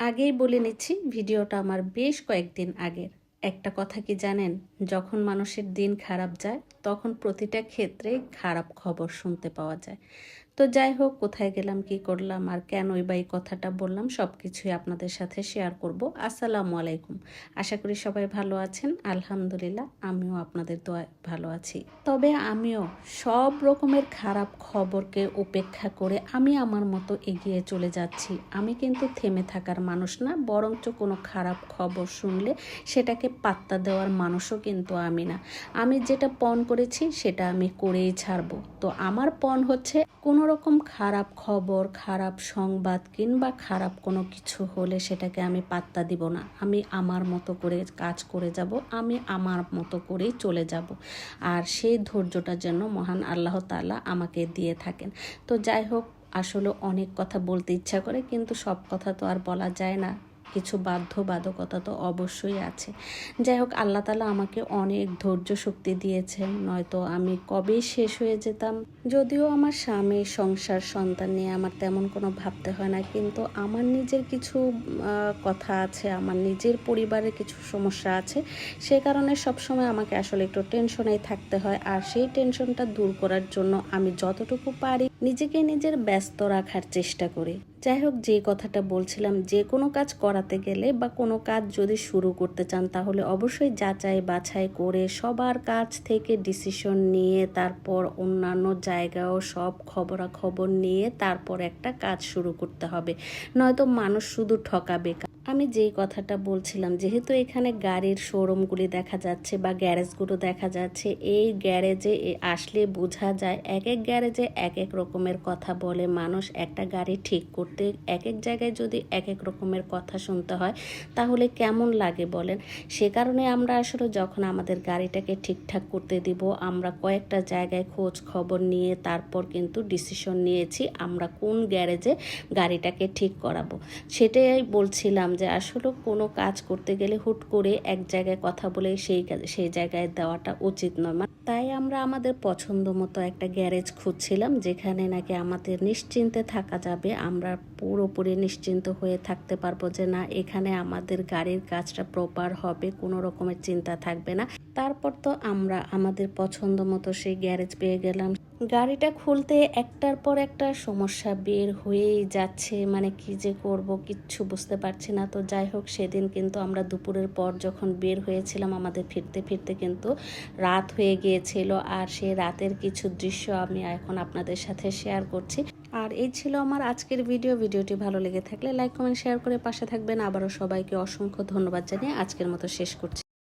আগেই বলে নিচ্ছি, ভিডিওটা আমার বেশ কয়েকদিন আগের। একটা কথা কি জানেন? যখন মানুষের দিন খারাপ যায়, তখন প্রতিটা ক্ষেত্রে খারাপ খবর শুনতে পাওয়া যায়। তো যাই হোক, কোথায় গেলাম, কি করলাম, আর কেনই বা এই কথাটা বললাম সব কিছুই আপনাদের সাথে শেয়ার করব। আসসালামু আলাইকুম। আশা করি সবাই ভালো আছেন। আলহামদুলিল্লাহ, আমিও আপনাদের দোয়ায় ভালো আছি। তবে আমিও সব রকমের খারাপ খবরকে উপেক্ষা করে আমি আমার মতো এগিয়ে চলে যাচ্ছি। আমি কিন্তু থেমে থাকার মানুষ না, বরঞ্চ কোনো খারাপ খবর শুনলে সেটাকে পাত্তা দেওয়ার মানুষও কিন্তু আমি না। আমি যেটা পণ করেছি, সেটা আমি করেই ছাড়বো। তো আমার পণ হচ্ছে, কোনো রকম খারাপ খবর, খারাপ সংবাদ কিংবা খারাপ কোনো কিছু হলে সেটাকে আমি পাত্তা দিব না। আমি আমার মতো করে কাজ করে যাব, আমি আমার মতো করেই চলে যাব। আর সেই ধৈর্যটা যেন মহান আল্লাহ তাআলা আমাকে দিয়ে থাকেন। তো যাই হোক, আসলে অনেক কথা বলতে ইচ্ছা করে, কিন্তু সব কথা তো আর বলা যায় না। কিছু বাধ্যবাধকতা তো অবশ্যই আছে। যাই হোক, আল্লাহ তালা আমাকে অনেক ধৈর্য শক্তি দিয়েছেন নয়তো আমি কবেই শেষ হয়ে যেতাম। যদিও আমার স্বামী, সংসার, সন্তান নিয়ে আমার তেমন কোনো ভাবতে হয় না, কিন্তু আমার নিজের কিছু কথা আছে, আমার নিজের পরিবারের কিছু সমস্যা আছে, সে কারণে সবসময় আমাকে আসলে একটু টেনশনেই থাকতে হয়, আর সেই টেনশনটা দূর করার জন্য আমি যতটুকু পারি নিজেকে নিজের ব্যস্ত রাখার চেষ্টা করি। যাই হোক, যে কথাটা বলছিলাম, যে কোনো কাজ করাতে গেলে বা কোনো কাজ যদি শুরু করতে চান, তাহলে অবশ্যই যাচাই বাছাই করে সবার কাছ থেকে ডিসিশন নিয়ে, তারপর অন্যান্য জায়গাও সব খবরাখবর নিয়ে, তারপর একটা কাজ শুরু করতে হবে। নয়তো মানুষ শুধু ঠকাবে আমি যেই কথাটা বলছিলাম, যেহেতু এখানে গাড়ির শোরুমগুলি দেখা যাচ্ছে বা গ্যারেজগুলো দেখা যাচ্ছে, এই গ্যারেজে আসলে বোঝা যায় এক এক গ্যারেজে এক এক রকমের কথা বলে মানুষ একটা গাড়ি ঠিক করতে, এক এক জায়গায় যদি এক এক রকমের কথা শুনতে হয়, তাহলে কেমন লাগে বলেন? সে কারণে আমরা আসলে যখন আমাদের গাড়িটাকে ঠিকঠাক করতে দিব, আমরা কয়েকটা জায়গায় খোঁজ খবর নিয়ে তারপর কিন্তু ডিসিশন নিয়েছি আমরা কোন গ্যারেজে গাড়িটাকে ঠিক করাবো। সেটাই বলছিলাম যে আসলে কোনো কাজ করতে গেলে হুট করে এক জায়গায় কথা বলে সেই সেই জায়গায় দেওয়াটা উচিত নয়। মা- তাই আমরা আমাদের পছন্দ মতো একটা গ্যারেজ খুঁজছিলাম, যেখানে নাকি আমাদের নিশ্চিন্তে থাকা যাবে। আমরা পুরোপুরি নিশ্চিন্ত হয়ে থাকতে পারব যে না, এখানে আমাদের গাড়ির কাজটা প্রপার হবে, কোনো রকমের চিন্তা থাকবে না। তারপর তো আমরা আমাদের পছন্দ মতো সেই গ্যারেজ পেয়ে গেলাম গাড়িটা খুলতে একটার পর একটা সমস্যা বের হয়েই যাচ্ছে। মানে কি যে করব কিচ্ছু বুঝতে পারছি না। তো যাই হোক, সেদিন কিন্তু আমরা দুপুরের পর যখন বের হয়েছিলাম আমাদের ফিরতে ফিরতে কিন্তু রাত হয়ে গিয়েছিল। আর সেই রাতের কিছু দৃশ্য আমি এখন আপনাদের সাথে শেয়ার করছি। আর এই ছিল আমার আজকের ভিডিও ভিডিওটি ভালো লেগে থাকলে লাইক কমেন্ট শেয়ার করে পাশে থাকবেন। আবারও সবাইকে অসংখ্য ধন্যবাদ জানিয়ে আজকের মতো শেষ করছি।